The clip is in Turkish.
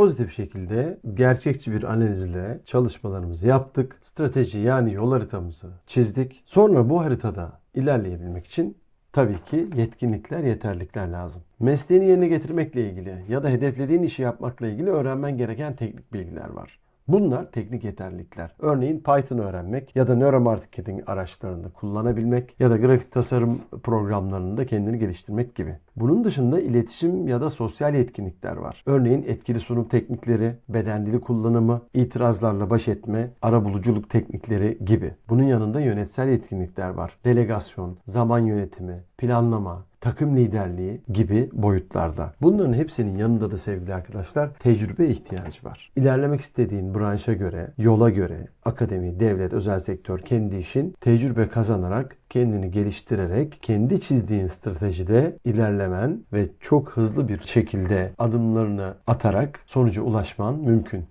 Pozitif şekilde gerçekçi bir analizle çalışmalarımızı yaptık. Strateji yani yol haritamızı çizdik. Sonra bu haritada ilerleyebilmek için tabii ki yetkinlikler, yeterlikler lazım. Mesleğini yerine getirmekle ilgili ya da hedeflediğin işi yapmakla ilgili öğrenmen gereken teknik bilgiler var. Bunlar teknik yeterlilikler. Örneğin Python öğrenmek ya da neuromarketing araçlarını kullanabilmek ya da grafik tasarım programlarında kendini geliştirmek gibi. Bunun dışında iletişim ya da sosyal yetkinlikler var. Örneğin etkili sunum teknikleri, beden dili kullanımı, itirazlarla baş etme, arabuluculuk teknikleri gibi. Bunun yanında yönetsel yetkinlikler var. Delegasyon, zaman yönetimi, planlama, takım liderliği gibi boyutlarda. Bunların hepsinin yanında da sevgili arkadaşlar tecrübe ihtiyacı var. İlerlemek istediğin branşa göre, yola göre, akademi, devlet, özel sektör, kendi işin tecrübe kazanarak, kendini geliştirerek, kendi çizdiğin stratejide ilerlemen ve çok hızlı bir şekilde adımlarını atarak sonuca ulaşman mümkün.